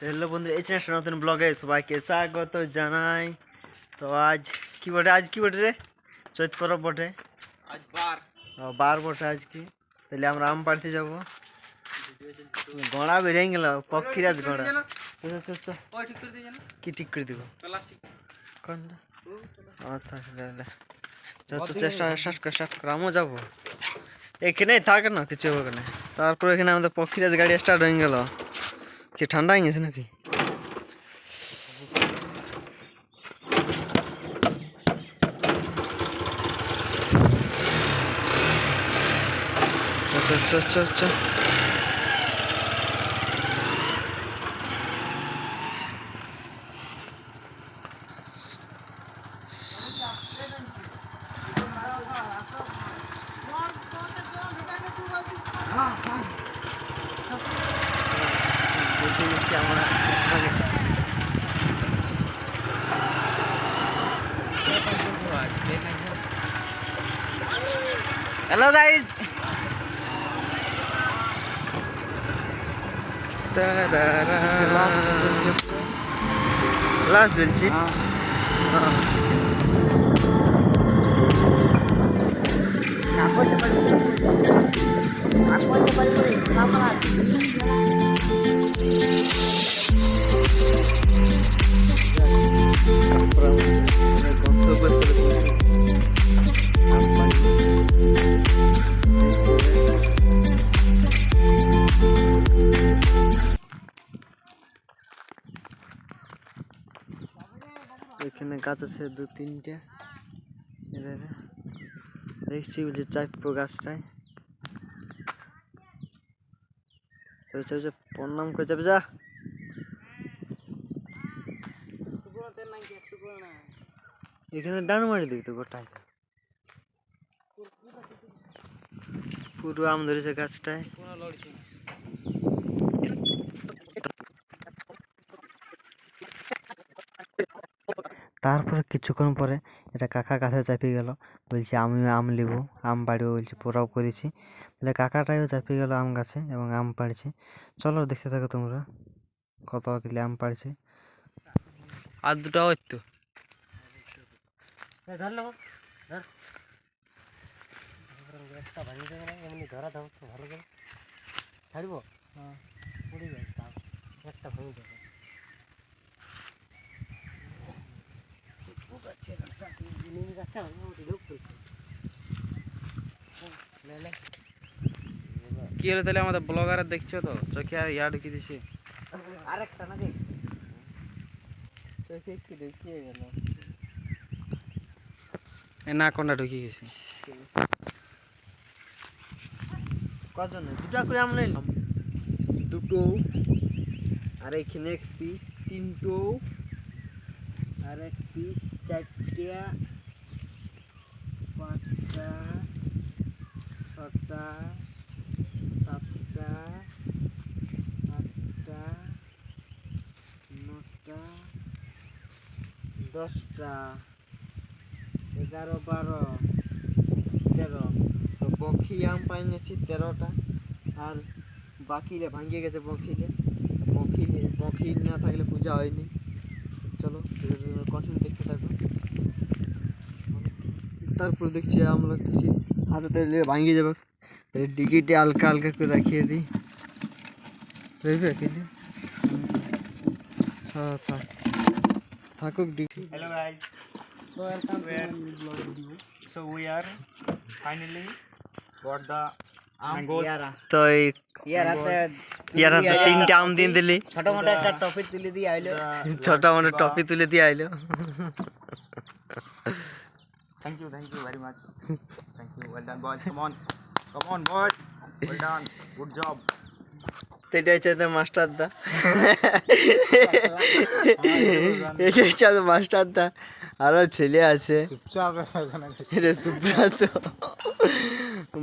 Hello বন্ধু এই channel নতুন ব্লগে সবাইকে স্বাগত জানাই। তো আজ কি বটে? আজ কি বটে রে? চৈত পরব বটে। আজ বার। ও, বার বটে আজ কি তাহলে আমরা আম পাড়তে যাব। গড়া বেরিয়ে গেল পক্ষীরাজ গড়া। কি ঠিক করে দিব? কোনটা? আচ্ছা চল চেষ্টা স্টার্ট কর স্টার্ট কর আমিও যাব। এখানেই থাক না কিছু হবে না। তারপর এখানে আমাদের পক্ষীরাজ গাড়ি স্টার্ট হয়ে গেল। কি ঠান্ডা হয়ে গেছে নাকি? চল চল চল চল চল বুঝে গেছি আমরা মানে হ্যালো গাইজ লাস্ট বেঞ্চি এখানে গাছ আছে দু তিনটে এই দেখে। দেখছি ওই যে চাইপো গাছটায় চল প্রণাম করে যাবে, যা। এখানে ডান মারি দিবি তো গোটায় পুরো আম ধরেছে গাছটায় কোনো লড়ছি না তারপরে কিছুক্ষণ পরে এটা কাকা গাছে চাপিয়ে গেল। বলছে আমিও আম লিব আম পাড়িও বলছে পোড়াও করেছি। তাহলে কাকাটাইও চাপিয়ে গেল আম গাছে এবং আম পাড়ছে। চলো দেখতে থাকো তোমরা কত কিলো আম পাড়ছে। আর দুটো ওই তো ধর নেব ধর। একটা ভাঙিয়ে দেবে না এমনি ধরা দাও তো ভালো করে। ছাড়ব? হ্যাঁ। একটা ভাঙিয়ে দেবে কি হলো তাহলে আমাদের ব্লগারে দেখছ তো? চোখে আর ইয়া ঢুকিয়ে দিছি। আরেকটা নাকি চোখে একটু দেখিয়ে গেল। এ না কোনটা ঢুকিয়ে গেছে? কজন দুটা করে আমরা নিলাম। দুটো। আর এখানে এক পিস তিনটো। আর পিস চারটা, পাঁচটা, ছটা, সাতটা, আটটা, নটা, দশটা, এগারো, বারো, তেরো। তো বখি আম পাই গেছি তেরোটা, আর বাকিলে ভাঙিয়ে গেছে বখিলে বখিলে বখি না থাকলে পূজা হয়নি। চলো কন্টিনিউ দেখতে থাকো তারপর দেখছি আমরা কিছু হাতে তেলে ভাঙিয়ে যাবে তাহলে ডিগিটে হালকা হালকা করে রাখিয়ে দিই বুঝবে কিন্তু হ্যাঁ থাক থাকুক ডিগি Hello guys. So welcome to my vlog video. So we are finally got the mangoes. তো তিনটে আম দিয়ে দিলি ছোট মোটো একটা টপি তুলে দিয়ে আইলো ছোট মানে টপি তুলে দিয়ে আইলো thank you very much. Thank you. Well done, boys. Come on, come on, boys. Well done. Good job. এটা হচ্ছে তো মাস্টার দা এটা হচ্ছে মাস্টার দা আরও ছেলে আছে সুব্রাত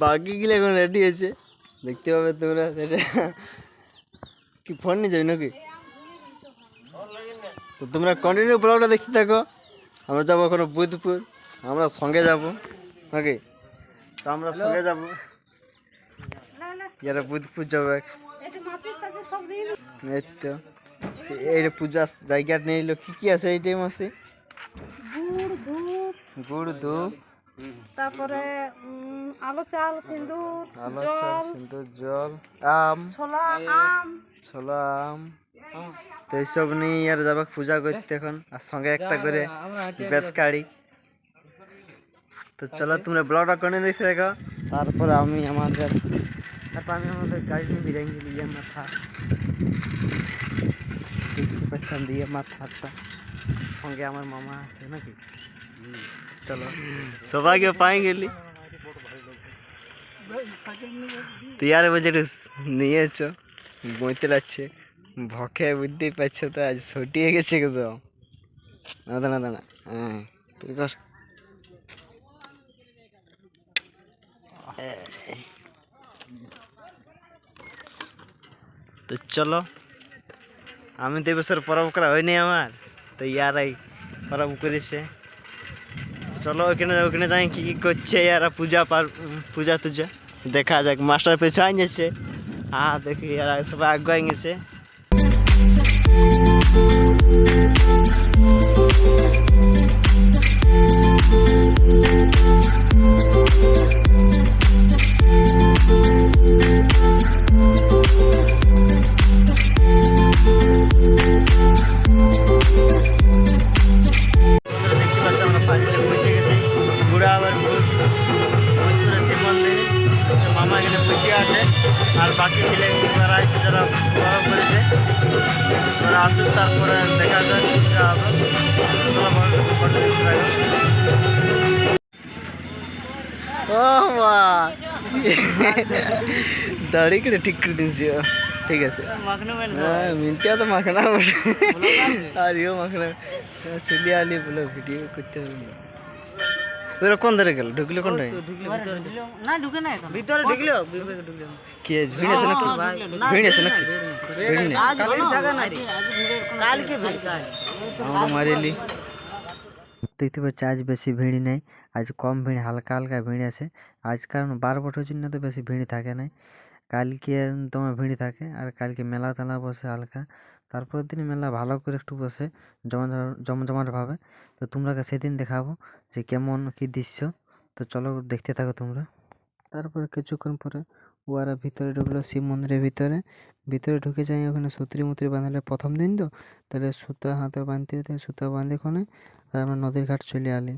বাকি গুলো এখন রেডি আছে দেখতে পাবে তোমরা এটা কি ফোন নিয়ে যাবি নাকি তো তোমরা কন্টিনিউ ব্লগটা দেখতে থাকো আমরা যাব এখনও বুধপুর আমরা সঙ্গে যাব ওকে তো আমরা সঙ্গে যাব যারা বুধপুর যাবে এই তো এই যে পূজার জায়গা নিয়ে এলো কি কি আছে এই টাইম আছে গুড় ধূপ গুড় ধূপ। তারপরে আলো চাল সিন্দুর আলো চাল সিন্দুর জল আম। ছোলা আম। ছোলা আম। তো এইসব নিয়ে আর যাবে পূজা করতে এখন। আর সঙ্গে একটা করে বেতকাড়ি তো চলো তোমরা ব্লগটা করে দেখতে দেখো তারপরে আমি আমাদের তারপর আমি আমাদের গাড়ি নিয়ে বেরিয়ে গেলি ইয়ে মাথা। দেখতে পাচ্ছেন দিয়ে মাথাটা সঙ্গে আমার মামা আছে নাকি? চলো। সবাইকে পাই গেলি। তিয়ার বাজে নিয়েছ, বইতে লাগছে। ভকে বুঝতেই পারছ তো, আজ ছটিয়ে গেছে একদম। না দাঁড়া দাঁড়া হ্যাঁ তুই কর। তো চলো, আমি তো এবছর পরব করা হয়নি আমার, তো ইয়ারাই পরব করেছে। চলো ওখানে ওখানে যাই, কী কি করছে ইয়ারা, পূজা পার পূজা টুজা। দেখা যাক, মাস্টার পেছাই গেছে হ্যাঁ দেখি ইয়ারা সবাই আগুয়াই গেছে। দেখতে আসুক তারপরে দেখা যাক যা হবে। দাড়ি কেটে ঠিক করে দিনছি। ঠিক আছে। হ্যাঁ মিনটিয়া তো মাখনা আর ইও মাখনা। চলি আলি বলে ভিডিও করতে হবে না। ওরা কোন ধারে গেল? ঢুকলো কোনটাই না ঢুকে না ভিতরে ঢুকলো কি আছে? ভিড় আছে নাকি? ভিড় আছে নাকি? ভিড় নেই আজ জায়গা নাই কালকে আমরা মারিলি দেখতে পাচ্ছি আজ বেশি ভিড় নেই আজ কম ভিড় হালকা হালকা ভিড় আছে আজ কারণ বার বছর জন্য তো বেশি ভিড় থাকে নাই কালকে তোমার ভিড় থাকে আর কালকে মেলা তেলা বসে হালকা তারপরের দিন মেলা ভালো করে একটু বসে জমা জমজমাট ভাবে তো তোমরাকে সেদিন দেখাবো যে কেমন কি দৃশ্য তো চলো দেখতে থাকো তোমরা তারপরে কিছুক্ষণ পরে ওরা ভিতরে ঢুকলো, শিব মন্দিরের ভিতরে। ভিতরে ঢুকে যাই ওখানে সুত্রি মুত্রি বাঁধালে প্রথম দিন তো, তাহলে সুতা হাতে বাঁধতে হতে সুতা বাঁধে ওখানে আর আমরা নদীর ঘাট চলে আলি।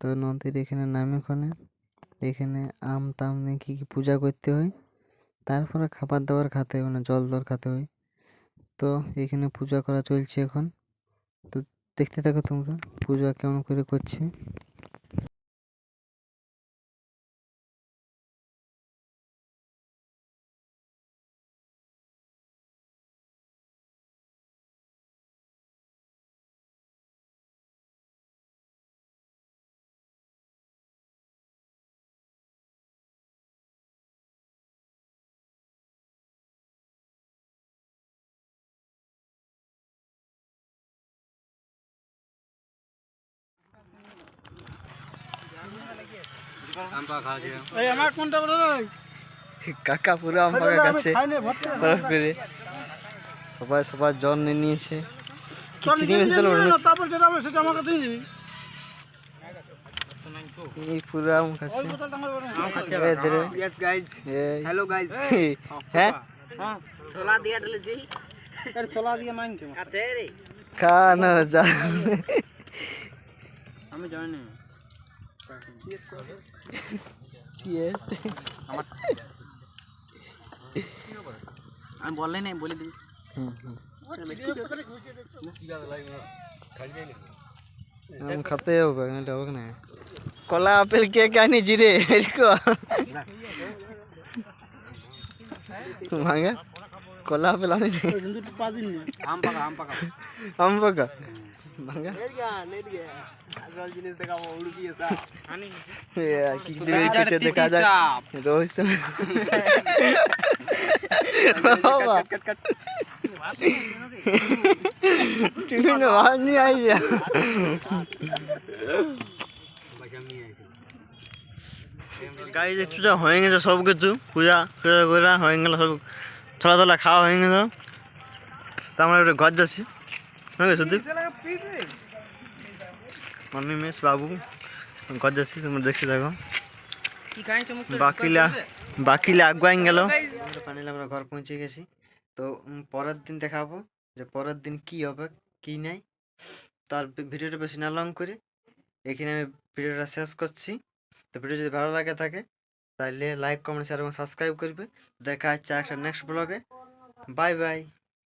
তো নদীর এখানে নামে ওখানে এখানে আম তাম নিয়ে কী কী পূজা করতে হয়, তারপরে খাবার দাবার খাতে হয় মানে জল দর খাতে হয়। তো এখানে পূজা করা চলছে এখন। তো দেখতে থাকো তোমরা, পূজা কেমন করে করছে। আমার কোনটা বলো কাকা পুরো আম পাকা গাছে। বরফ করে সবাই সবার জল নিয়ে নিয়েছে। কি চিনি মিশে তারপর যেটা হবে সেটা আমাকে দিয়ে দিবি। এই পুরো আম খাচ্ছে। ধরে। Guys. হ্যাঁ? হ্যাঁ? ছোলা দিয়ে ঢেলেছি ছোলা দিয়ে মাইন কেমন আছে রে। খানো যা আমি জানি. আমি বললে নাই বলে দিবি। আম খাতে হবে নাহলে হবে না। কলা আপেল কে কানি জিরে এরকো ভাঙা কলা আপেল আনি আম পাকা আম পাকা। আম পাকা? ভাঙা আনি। এ, কি দেবে পিঠে দেখা যায় রোহিত বাবা। টিফিনে ভাত নিয়ে আইয়া গাড়ি যে পূজা হয়ে গেছে সব কিছু। পূজা টুজা করা হয়ে গেল সব। থোলা থোলা খাওয়া হয়ে গেল। তা আমরা ঘর যাচ্ছি। হ্যাঁ সুদীপ? মাম্মি মেস বাবু ঘর যাচ্ছি তোমরা দেখতে থাকো কি খাইছে মুখ বাকিলা বাকিলা আগুয়াই গেল ফাইনালি আমরা ঘর পৌঁছে গেছি তো পরের দিন দেখাবো যে পরের দিন কি হবে কি নাই তার ভিডিওটা বেশি না লং করে এখানে আমি ভিডিওটা শেষ করছি তো ভিডিও যদি ভালো লাগে থাকে তাহলে লাইক কমেন্ট শেয়ার এবং সাবস্ক্রাইব করবে দেখা হচ্ছে একটা নেক্সট ব্লগে বাই বাই